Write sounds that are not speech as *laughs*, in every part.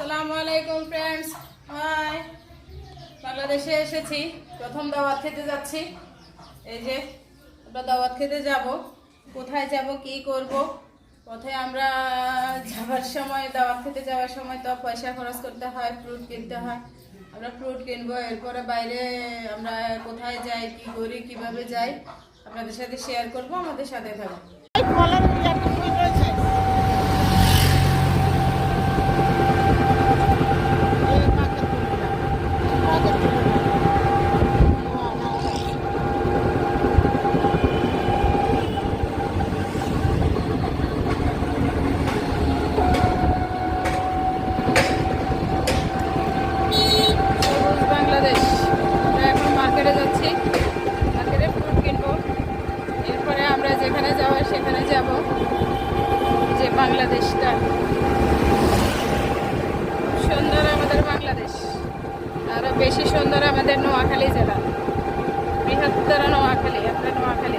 আসসালামু আলাইকুম friends high বাংলাদেশে এসেছি। প্রথম দাওয়াত খেতে যাচ্ছি। এই যে, আমরা দাওয়াত খেতে যাব। কোথায় যাব, কি করব? কোথায় আমরা যাওয়ার সময়, দাওয়াত খেতে যাওয়ার সময় তো পয়সা খরচ করতে হয় ফ্রুট কিনতে হয়। আমরা ফ্রুট কিনবো, এরপরে বাইরে আমরা কোথায় যাই, কি করি, কীভাবে যাই, আপনাদের সাথে শেয়ার করব, আমাদের সাথে থাকুন সবুজ বাংলাদেশ আমরা এখন মার্কেটে যাচ্ছি মার্কেটে ফ্রুট কিনবো এরপরে আমরা যেখানে যাওয়ার সেখানে যাব যে বাংলাদেশটা সুন্দর আমাদের বাংলাদেশ আরও বেশি সুন্দর আমাদের নোয়াখালী জেলা বৃহত্তর নোয়াখালী আপনার নোয়াখালী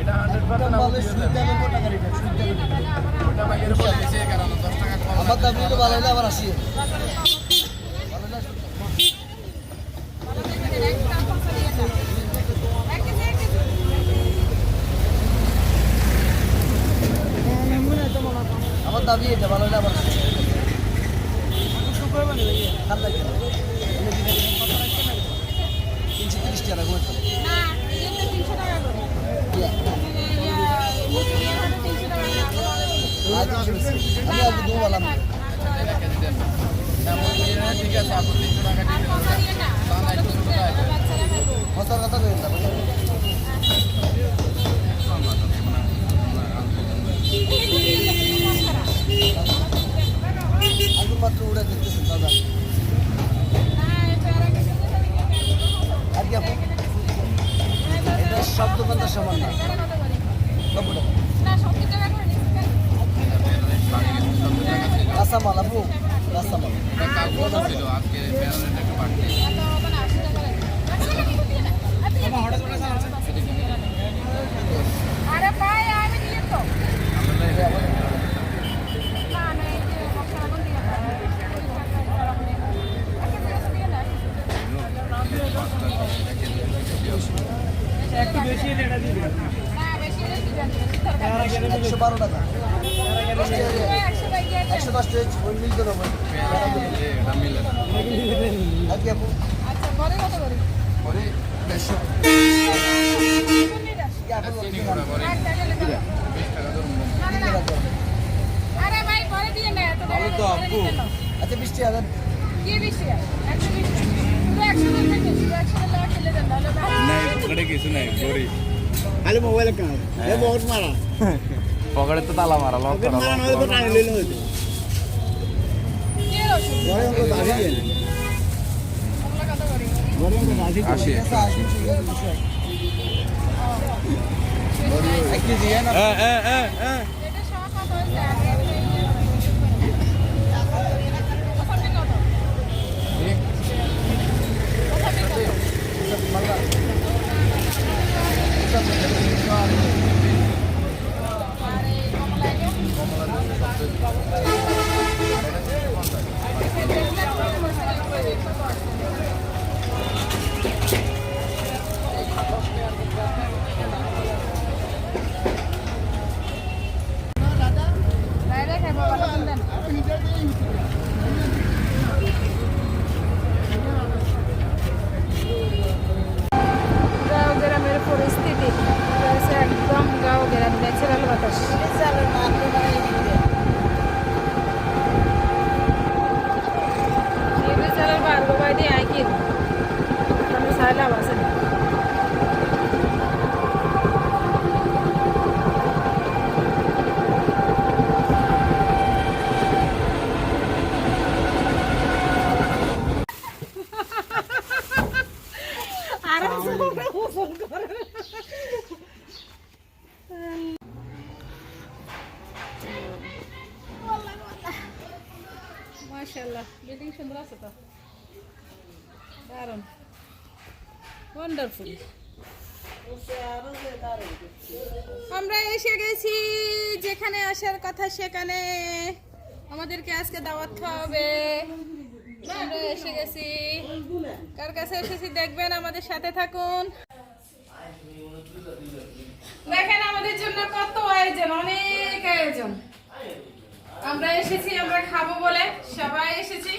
এটা হান্ড্রেড পার্সেন্ট ওটা ভাই এরকম এসে কারণ দশ টাকা কম আমার দাম তো ভালো হলে আবার আসি আমার দাবি এটা ভালো না হসার কথা কই না আগে মাত্র উড়ে দেখতেছেন দাদা আর কি আপু এটা সব দোকানদার সমান না কাঁচামাল আজকে আরে ভাই, আমি দিয়ে তো। একশো বারো টাকা একশো দশ টাকা ওই মিলতে নেব পেয়ারা মিলে এটা মিলে না আর কি আপু। আচ্ছা বৃষ্টি হাজার কি বেশি একশো একশো পকেটে তো তালা মারা লক পকেট মারা নয় তো টানি লইলে হইতো কি রসুন ঘরে অঙ্ক দাবি দেন ওগুলো কত করে ঘরে অঙ্ক দাবি আসি আশি কমলা মাশাআল্লাহ বিল্ডিং সুন্দর আছে তো? আমরা এসে গেছি, যেখানে আসার কথা সেখানে। আমাদেরকে আজকে দাওয়াত খাওয়াবে। আমরা এসে গেছি। কার কাছে এসেছি দেখবেন, আমাদের সাথে থাকুন। দেখেন, আমাদের জন্য কত আয়োজন, অনেক আয়োজন। আমরা এসেছি, আমরা খাব বলে, সবাই এসেছি।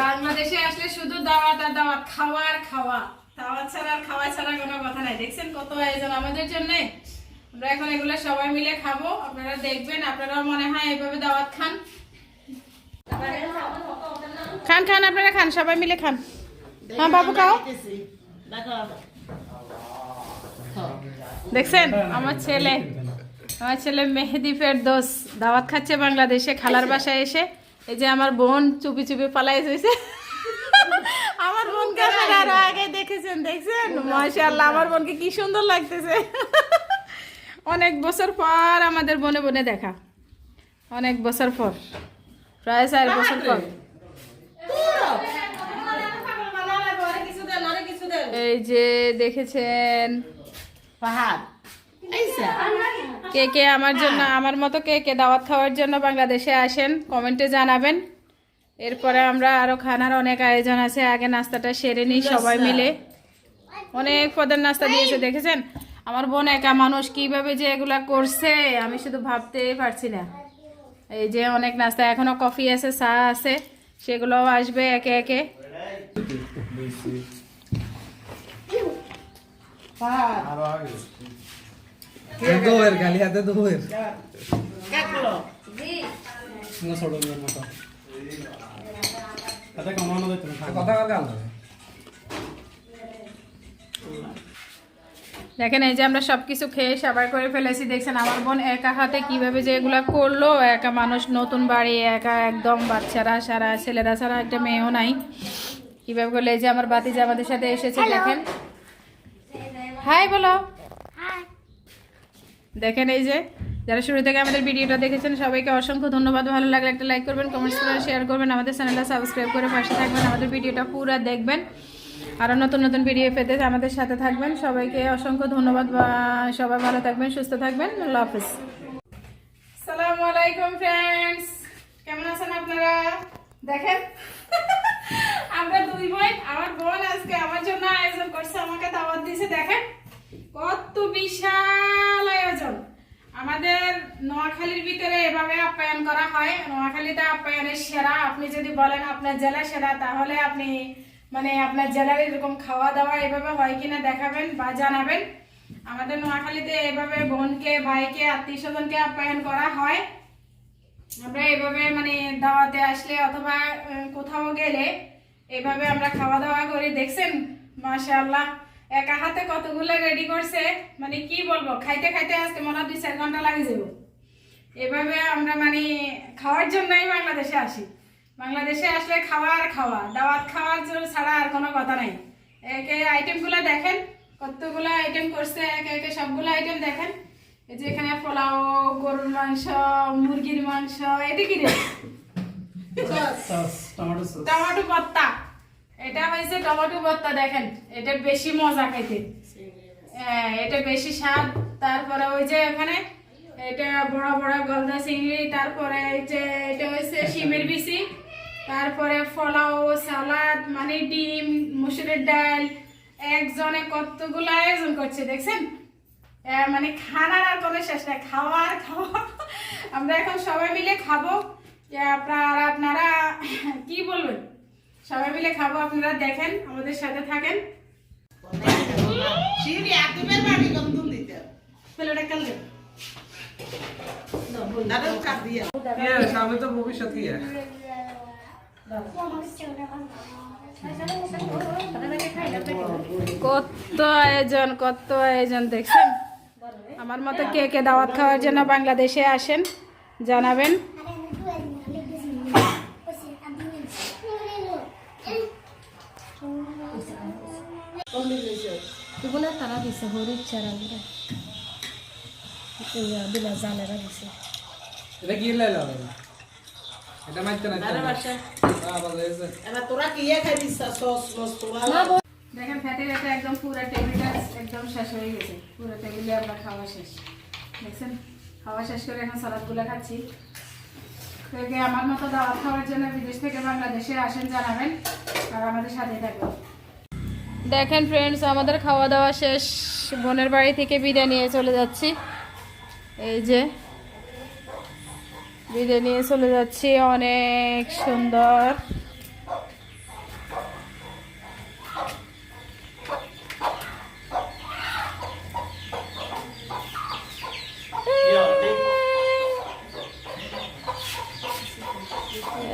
বাংলাদেশে আসলে শুধু দাওয়াত আর দাওয়াত, খাওয়া আর খাওয়া। দাওয়াত ছাড়া আর খাওয়া ছাড়া কোনো কথা নাই। দেখছেন কত আয়োজন আমাদের জন্য? আমরা এখন এগুলো সবাই মিলে খাব। আপনারা দেখবেন, আপনারাও মনে হয় এভাবে দাওয়াত খান। খান খান, আপনারা খান, সবাই মিলে খান। হ্যাঁ বাবু খাও। দেখছেন? আমার ছেলে আমার ছেলে মেহেদি ফেরদোস দাওয়াত খাচ্ছে বাংলাদেশে, খালার বাসায় এসে। এই যে আমার বোন চুপি চুপি পালাই হয়েছে আমার বোনকে আরও আগে দেখেছেন, দেখছেন? মাশাআল্লাহ, আমার বোনকে কি সুন্দর লাগতেছে। অনেক বছর পর আমাদের বনে বনে দেখা। অনেক বছর পর, প্রায় চার বছর পর। এই যে দেখেছেন। পাহাড় কে কে আমার জন্য আমার মতো কে কে দাওয়াত খাওয়ার জন্য বাংলাদেশে আসেন কমেন্টে জানাবেন। এরপরে আমরা আরও খানার অনেক আয়োজন আছে আগে নাস্তাটা সেরে নিই সবাই মিলে। অনেক পদের নাস্তা দিয়েছে দেখেছেন? আমার বোন একা মানুষ কীভাবে যে এগুলা করছে আমি শুধু ভাবতেই পারছি না। এই যে অনেক নাস্তা এখনও কফি আছে চা আছে সেগুলোও আসবে একে একে। কথা দেখেন এই যে আমরা সবকিছু খেয়ে সাবার করে ফেলেছি দেখছেন আমার বোন একা হাতে কীভাবে যে এগুলা করল একা মানুষ নতুন বাড়ি একা একদম বাচ্চারা সারা ছেলেরা ছাড়া একটা মেয়েও নাই। কীভাবে করলে এই যে আমার বাতি যে আমাদের সাথে এসেছে দেখেন। হাই বলো। দেখেন এই যে যারা শুরু থেকে আমাদের ভিডিওটা দেখেছেন সবাইকে অসংখ্য ধন্যবাদ। ভালো লাগলে একটা লাইক করবেন কমেন্টস করে শেয়ার করবেন আমাদের চ্যানেলটা সাবস্ক্রাইব করে পাশে থাকবেন আমাদের ভিডিওটা পুরো দেখবেন। আরও নতুন নতুন ভিডিও পেতে আমাদের সাথে থাকবেন। সবাইকে অসংখ্য ধন্যবাদ সবাই ভালো থাকবেন সুস্থ থাকবেন। আল্লাহ হাফিজ। সালামু আলাইকুম ফ্রেন্ডস কেমন আছেন আপনারা? দেখেন। *laughs* আমরা দুই বোন আমার বোন আজকে আমার জন্য আয়োজন করছে, আমাকে দাওয়াত দিয়েছে, দেখেন। কত বিশাল আয়োজন। আমাদের নোয়াখালীর ভিতরে এভাবে আপ্যায়ন করা হয়। নোয়াখালীতে আপ্যায়নের সেরা, আপনি যদি বলেন আপনার জেলা সেরা, তাহলে আপনি মানে আপনার জেলার এরকম খাওয়া দাওয়া এভাবে হয় কিনা দেখাবেন বা জানাবেন। আমাদের নোয়াখালীতে এভাবে বোনকে, ভাইকে আত্মীয় স্বজনকে আপ্যায়ন করা হয়। আমরা এভাবে মানে দাওয়াতে আসলে অথবা কোথাও গেলে এভাবে আমরা খাওয়া দাওয়া করে দেখছেন, মাশাআল্লাহ, একা হাতে কতগুলো রেডি করছে মানে কি বলব, খাইতে খাইতে আজকে মনে হয় দুই চার ঘণ্টা লাগে যাব। এভাবে আমরা মানে খাওয়ার জন্যই বাংলাদেশে আসি। বাংলাদেশে আসলে খাওয়া আর খাওয়া, দাওয়াত খাওয়ার ছাড়া আর কোনো কথা নাই। একে আইটেমগুলো দেখেন, কতগুলো আইটেম করছে, একে একে সবগুলো আইটেম দেখেন। এই যে এখানে পোলাও গরুর মাংস মুরগির মাংস এটা কি রে? টমেটো ভর্তা। এটা হয়েছে টমেটো ভর্তা দেখেন। এটা বেশি মজা খাইতে। হ্যাঁ, এটা বেশি স্বাদ। তারপরে ওই যে এখানে এটা বড় বড় গলদা চিংড়ি তারপরে যে এটা হয়েছে শিমের বিচি তারপরে ফলাও সালাদ মানে ডিম মুসুরের ডাল একজনে কতগুলো আয়োজন করছে দেখছেন? মানে খানার আর কোনো শেষ নাই খাওয়ার খাওয়া। আমরা এখন সবাই মিলে খাব। যে আপনারা আপনারা কি বলবেন? সবাই মিলে খাব আপনারা দেখেন আমাদের সাথে থাকেন। তো ভবিষ্যৎ কত আয়োজন কত আয়োজন দেখছেন? আমার মতো কে কে দাওয়াত খাওয়ার জন্য বাংলাদেশে আসেন জানাবেন। তারা দিছে হরির চারা গুলো। দিলা জালেরা দিছে। এটা কি লাইলো এটা মাইতে না আরে বাসা বাবা হয়েছে। এবার তোরা কি খাই দিস সস মস তোরা ফ্যাটে ফ্যাটে একদম পুরো টেবিলটা একদম শেষ হয়ে গেছে। পুরো টেবিলে আপনার খাওয়া শেষ। দেখছেন? খাওয়া শেষ করে এখন সালাদগুলো খাচ্ছি। তো কে আমার মতো দাওয়াত খাওয়ার জন্য বিদেশ থেকে বাংলাদেশে আসেন জানাবেন আর আমাদের সাথে থাকবেন। দেখেন ফ্রেন্ডস আমাদের খাওয়া দাওয়া শেষ। বোনের বাড়ি থেকে বিদায় নিয়ে চলে যাচ্ছি। এই যে, বিদায় নিয়ে চলে যাচ্ছি। অনেক সুন্দর।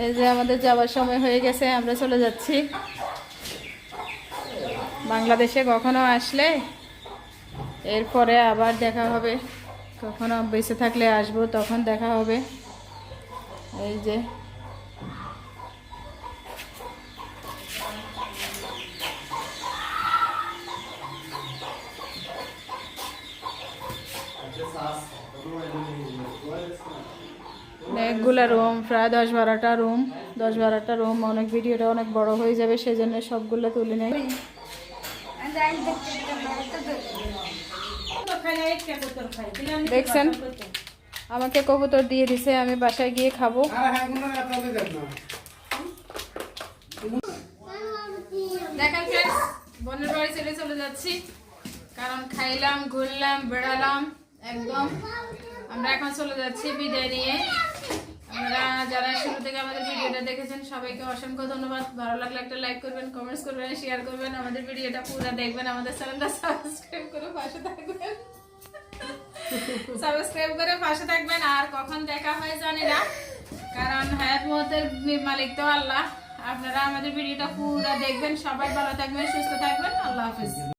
এই যে আমাদের যাওয়ার সময় হয়ে গেছে, আমরা চলে যাচ্ছি। বাংলাদেশে কখনো আসলে এরপরে আবার দেখা হবে। কখনো বেঁচে থাকলে আসব, তখন দেখা হবে। এই যে অনেকগুলো রুম, প্রায় দশ বারোটা রুম, দশ বারোটা রুম, অনেক ভিডিওটা অনেক বড় হয়ে যাবে, সেজন্য সবগুলো তুলে নেই। দেখছেন? আমাকে কবুতর দিয়ে দিছে, আমি বাসায় গিয়ে খাব। দেখেন বোনের বাড়ি চলে চলে যাচ্ছি। কারণ খাইলাম, ঘুরলাম, বেড়ালাম, একদম। আমরা এখন চলে যাচ্ছি বিদায় নিয়ে। আপনারা যারা শুরু থেকে আমাদের ভিডিওটা দেখেছেন, সবাইকে অসংখ্য ধন্যবাদ। ভালো লাগলে একটা লাইক করবেন কমেন্টস করবেন শেয়ার করবেন। আমাদের ভিডিওটা পুরো দেখবেন, আমাদের চ্যানেলটা সাবস্ক্রাইব করে পাশে থাকবেন। সাবস্ক্রাইব করে পাশে থাকবেন, আর কখন দেখা হয় জানি না। কারণ হায়াত মহতের মালিক তো আল্লাহ। আপনারা আমাদের ভিডিওটা পুরো দেখবেন, সবাই ভালো থাকবেন, সুস্থ থাকবেন। আল্লাহ হাফিজ।